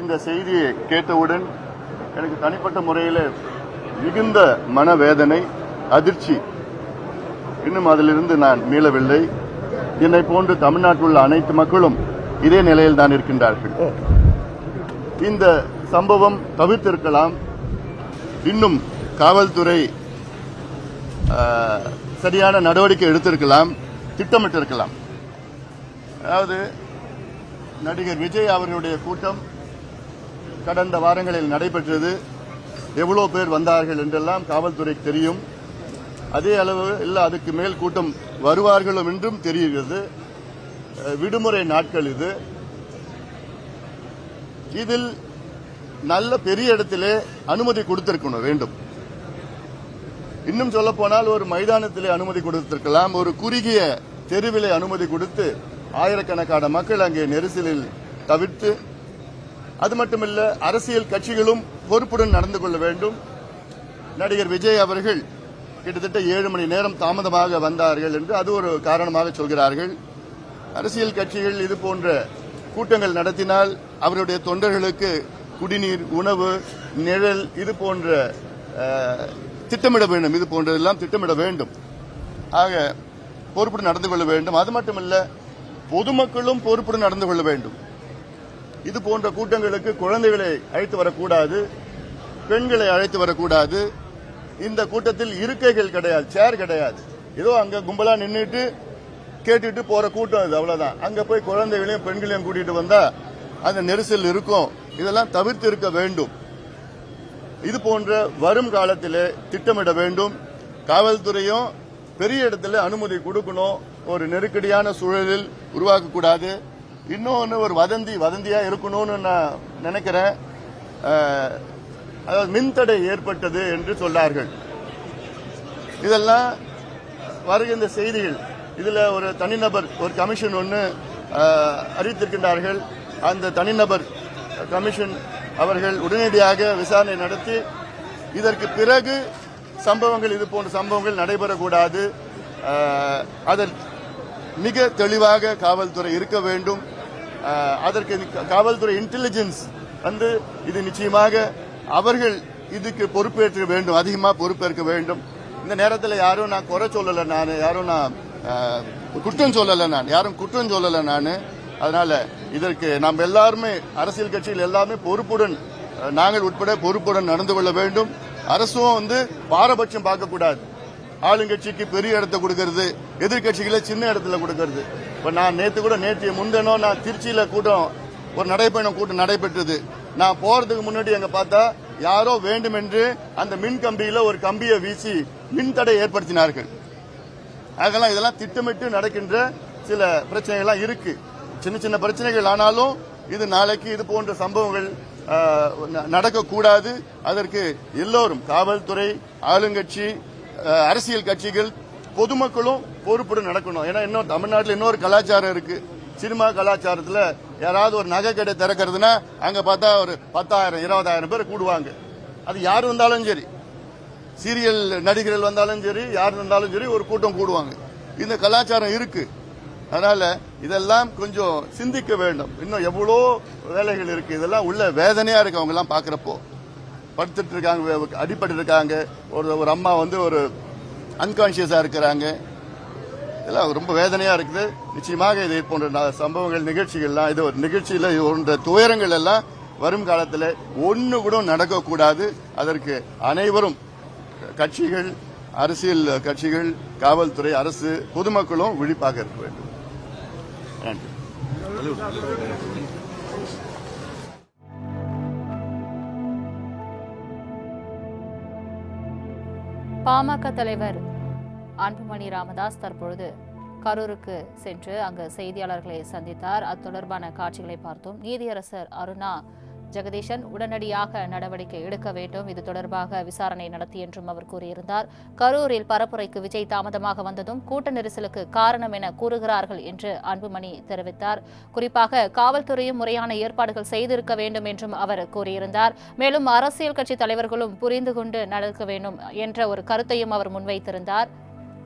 இந்த செய்தியை கேட்டவுடன் எனக்கு தனிப்பட்ட முறையில் மிகுந்த மனவேதனை அதிர்ச்சி. இன்னும் அதிலிருந்து நான் மீளவில்லை. என்னை போன்று தமிழ்நாட்டில் உள்ள அனைத்து மக்களும் இதே நிலையில் தான் இருக்கின்றார்கள். இந்த சம்பவம் தவிர்த்திருக்கலாம். இன்னும் காவல்துறை சரியான நடவடிக்கை எடுத்திருக்கலாம் திட்டமிட்டிருக்கலாம். அதாவது நடிகர் விஜய் அவர்களுடைய கூட்டம் கடந்த வாரங்களில் நடைபெற்றது. எவ்வளோ பேர் வந்தார்கள் என்றெல்லாம் காவல்துறைக்கு தெரியும். அதே அளவு இல்லை அதுக்கு மேல் கூட்டம் வருவார்களும் என்றும் தெரிகிறது. விடுமுறை நாட்கள் இது. இதில் நல்ல பெரிய இடத்திலே அனுமதி கொடுத்திருக்கணும் வேண்டும். இன்னும் சொல்ல போனால் ஒரு மைதானத்திலே அனுமதி கொடுத்திருக்கலாம். ஒரு குறுகிய தெருவிலே அனுமதி கொடுத்து ஆயிரக்கணக்கான மக்கள் அங்கே நெரிசலில் தவிர்த்து அது மட்டுமல்ல அரசியல் கட்சிகளும் பொறுப்புடன் நடந்து கொள்ள வேண்டும். நடிகர் விஜய் அவர்கள் கிட்டத்தட்ட ஏழு மணி நேரம் தாமதமாக வந்தார்கள் என்று அது ஒரு காரணமாக சொல்கிறார்கள். அரசியல் கட்சிகள் இது போன்ற கூட்டங்கள் நடத்தினால் அவருடைய தொண்டர்களுக்கு குடிநீர் உணவு நிழல் இது போன்ற திட்டமிட வேண்டும். இது போன்றதெல்லாம் திட்டமிட வேண்டும். ஆக பொறுப்புடன் நடந்து கொள்ள வேண்டும். அது மட்டுமல்ல பொதுமக்களும் பொறுப்புடன் நடந்து கொள்ள வேண்டும். இது போன்ற கூட்டங்களுக்கு குழந்தைகளை அழைத்து வரக்கூடாது பெண்களை அழைத்து வரக்கூடாது. இந்த கூட்டத்தில் இருக்கைகள் கிடையாது சேர் கிடையாது. ஏதோ அங்க கும்பலா நின்றுட்டு கேட்டுட்டு போற கூட்டம் இது அவ்வளவுதான். அங்க போய் குழந்தைகளையும் பெண்களையும் கூட்டிட்டு வந்தா அந்த நெரிசல் இருக்கும். இதெல்லாம் தவிர்த்து இருக்க வேண்டும். இது போன்ற வரும் காலத்திலே திட்டமிட வேண்டும். காவல்துறையும் பெரிய இடத்துல அனுமதி கொடுக்கணும். ஒரு நெருக்கடியான சூழலில் உருவாக்கக்கூடாது. இன்னொன்று ஒரு வதந்தி வதந்தியாக இருக்கணும்னு நான் நினைக்கிறேன். அதாவது மின்தடை ஏற்பட்டது என்று சொன்னார்கள். இதெல்லாம் வருகின்ற செய்திகள். இதில் ஒரு தனிநபர் ஒரு கமிஷன் ஒன்று அறிவித்திருக்கின்றார்கள். அந்த தனிநபர் கமிஷன் அவர்கள் உடனடியாக விசாரணை நடத்தி இதற்கு பிறகு சம்பவங்கள் இது போன்ற சம்பவங்கள் நடைபெறக்கூடாது. அதற்கு மிக தெளிவாக காவல்துறை இருக்க வேண்டும். அதற்கு காவல்துறை இன்டெலிஜென்ஸ் வந்து இது நிச்சயமாக அவர்கள் இதுக்கு பொறுப்பேற்க வேண்டும் அதிகமாக பொறுப்பேற்க வேண்டும். இந்த நேரத்தில் யாரும் நான் குறை சொல்லலை நான் யாரும் நான் குற்றம் சொல்லலை நான் யாரும் குற்றம் சொல்லலை நான். அதனால இதற்கு நாம் எல்லாருமே அரசியல் கட்சிகள் எல்லாமே பொறுப்புடன் நாங்கள் உட்பட பொறுப்புடன் நடந்து கொள்ள வேண்டும். அரசும் வந்து பாரபட்சம் பார்க்கக்கூடாது. ஆளுங்கட்சிக்கு பெரிய இடத்த கொடுக்கறது எதிர்கட்சிகளை சின்ன இடத்துல கொடுக்கறது. இப்ப நான் நேத்து கூட நேற்று முன்தினம் நான் திருச்சியில கூட்டம் ஒரு நடைப்பயணம் கூட்டம் நடைபெற்றது. நான் போறதுக்கு முன்னாடி அங்க பார்த்தா யாரோ வேண்டுமென்று அந்த மின் கம்பியில ஒரு கம்பியை வீசி மின் தடை ஏற்படுத்தினார்கள். அதெல்லாம் இதெல்லாம் திட்டமிட்டு நடக்கின்ற சில பிரச்சனைகள்லாம் இருக்கு. சின்ன சின்ன பிரச்சனைகள் ஆனாலும் இது நாளைக்கு இது போன்ற சம்பவங்கள் ந- நடக்கக்கூடாது. அதற்கு எல்லோரும் காவல்துறை ஆளுங்கட்சி அரசியல் கட்சிகள் பொதுமக்களும் பொறுப்புடன் நடக்கணும். ஏன்னா இன்னும் தமிழ்நாட்டில் இன்னொரு கலாச்சாரம் இருக்கு. சினிமா கலாச்சாரத்துல யாராவது ஒரு நகை கடை திறக்கிறதுனா அங்க பார்த்தா ஒரு பத்தாயிரம் இருபதாயிரம் பேர் கூடுவாங்க. அது யார் வந்தாலும் சரி. சீரியல் நடிகர்கள் வந்தாலும் சரி யார் வந்தாலும் சரி ஒரு கூட்டம் கூடுவாங்க. இந்த கலாச்சாரம் இருக்கு. அதனால இதெல்லாம் கொஞ்சம் சிந்திக்க வேண்டும். இன்னும் எவ்வளோ வேலைகள் இருக்கு இதெல்லாம் உள்ள வேதனையா இருக்கு அவங்க எல்லாம் பாக்குறப்போ. படுத்துட்டு இருக்காங்க அடிபட்டு இருக்காங்க ஒரு ஒரு அம்மா வந்து ஒரு அன்கான்சியஸாக இருக்கிறாங்க. இதெல்லாம் ரொம்ப வேதனையாக இருக்குது. நிச்சயமாக இது போன்ற சம்பவங்கள் நிகழ்ச்சிகள்லாம் இது ஒரு நிகழ்ச்சியில் இது போன்ற துயரங்கள் எல்லாம் வரும் காலத்தில் ஒன்று கூட நடக்கக்கூடாது. அதற்கு அனைவரும் கட்சிகள் அரசியல் கட்சிகள் காவல்துறை அரசு பொதுமக்களும் விழிப்பாக இருக்க வேண்டும். நன்றி. பாமக தலைவர் அன்புமணி ராமதாஸ் தற்பொழுது கரூருக்கு சென்று அங்கு செய்தியாளர்களை சந்தித்தார். அது தொடர்பான காட்சிகளை பார்த்தோம். நீதியரசர் அருணா ஜெகதீஷன் உடனடியாக நடவடிக்கை எடுக்க வேண்டும். இது தொடர்பாக விசாரணை நடத்தி என்றும் அவர் கூறியிருந்தார். கரூரில் பரப்புரைக்கு விஜய் தாமதமாக வந்ததும் கூட்ட நெரிசலுக்கு காரணம் என கூறுகிறார்கள் என்று அன்புமணி தெரிவித்தார். குறிப்பாக காவல்துறையும் முறையான ஏற்பாடுகள் செய்திருக்க வேண்டும் என்றும் அவர் கூறியிருந்தார். மேலும் அரசியல் கட்சி தலைவர்களும் புரிந்து கொண்டு நடக்க வேண்டும் என்ற ஒரு கருத்தையும் அவர் முன்வைத்திருந்தார்.